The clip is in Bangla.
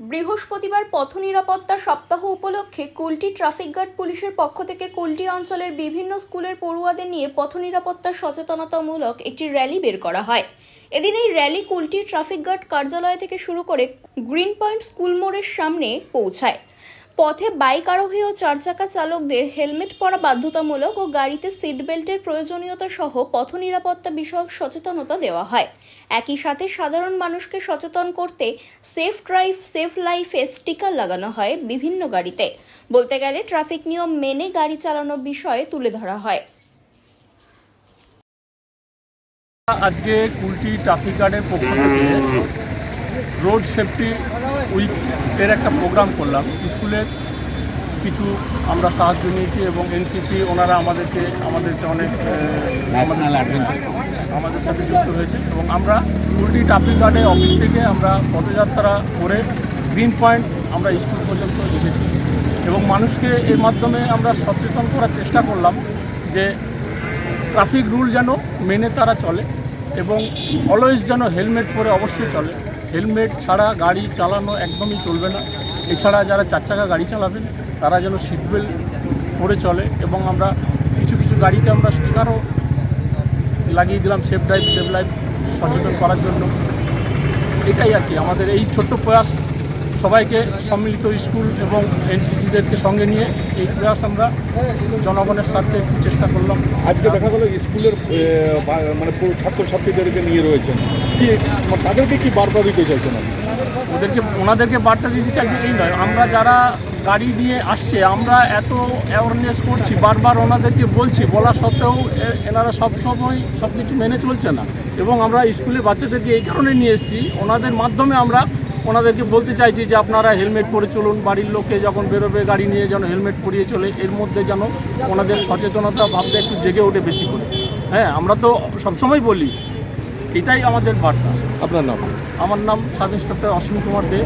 বৃহস্পতিবার পথ নিরাপত্তা সপ্তাহ উপলক্ষে কুলটি ট্রাফিক গার্ড পুলিশের পক্ষ থেকে কুলটি অঞ্চলের বিভিন্ন স্কুলের পড়ুয়াদের নিয়ে পথ নিরাপত্তা সচেতনতামূলক একটি র্যালি বের করা হয়। এদিন এই র্যালি কুলটি ট্রাফিক গার্ড কার্যালয় থেকে শুরু করে গ্রিন পয়েন্ট স্কুল মোড়ের সামনে পৌঁছায়। পথে বাইক আরোহী ও চারচাকা চালকদের হেলমেট পরা বাধ্যতামূলক ও গাড়িতে সিট বেল্টের প্রয়োজনীয়তা সহ পথ নিরাপত্তা বিষয়ক সচেতনতা দেওয়া হয়। একই সাথে সাধারণ মানুষকে সচেতন করতে সেফ ড্রাইভ, সেফ লাইফে স্টিকার লাগানো হয় বিভিন্ন গাড়িতে। বলতে গেলে ট্রাফিক নিয়ম মেনে গাড়ি চালানোর বিষয়ে তুলে ধরা হয়। আজকে কুলটি ট্রাফিক গার্ডের পক্ষ থেকে রোড সেফটি উইক এর একটা প্রোগ্রাম করলাম। স্কুলের কিছু আমরা সাহায্য নিয়েছি এবং এনসিসি ওনারা আমাদেরকে আমাদেরকে অনেক আমাদের সাথে যুক্ত হয়েছে এবং আমরা কুলটি ট্রাফিক গার্ডের অফিস থেকে আমরা পদযাত্রা করে গ্রিন পয়েন্ট আমরা স্কুল পর্যন্ত এসেছি। এবং মানুষকে এর মাধ্যমে আমরা সচেতন করার চেষ্টা করলাম যে ট্রাফিক রুল যেন মেনে তারা চলে এবং অলওয়েজ যেন হেলমেট পরে অবশ্যই চলে। হেলমেট ছাড়া গাড়ি চালানো একদমই চলবে না। এছাড়া যারা চার চাকা গাড়ি চালাবেন, তারা যেন সিটবেল্ট করে চলে এবং আমরা কিছু কিছু গাড়িতে আমরা স্টিকারও লাগিয়ে দিলাম সেফ ড্রাইভ সেফ লাইফ সচেতন করার জন্য। এটাই আর কি, আমাদের এই ছোট্ট প্রয়াস। সবাইকে সম্মিলিত স্কুল এবং এনসিসিদেরকে সঙ্গে নিয়ে এই প্রয়াস আমরা জনগণের স্বার্থে চেষ্টা করলাম। আজকে দেখা গেল স্কুলের মানে ছাত্রছাত্রীদেরকে নিয়ে রয়েছেন। কি তাদেরকে কি বার্তা দিতে চাইছেন? ওদেরকে ওনাদেরকে বার্তা দিতে চাইছি এই নয় আমরা যারা গাড়ি নিয়ে আসছে আমরা এত অ্যাওয়ারনেস করছি বারবার ওনাদেরকে বলছি বলা সত্ত্বেও এনারা সব সময় সব কিছু মেনে চলছে না। এবং আমরা স্কুলে বাচ্চাদেরকে এই কারণে নিয়ে এসেছি ওনাদের মাধ্যমে আমরা ওনাদেরকে বলতে চাইছি যে আপনারা হেলমেট পরে চলুন বাড়ির লোককে যখন বেরোবে গাড়ি নিয়ে যেন হেলমেট পরিয়ে চলে এর মধ্যে যেন ওনাদের সচেতনতা ভাবতে একটু জেগে ওঠে বেশি করে। হ্যাঁ আমরা তো সবসময় বলি এটাই আমাদের বার্তা। আপনার নাম? আমার নাম সাব ইন্সপেক্টর অশ্বিন কুমার দে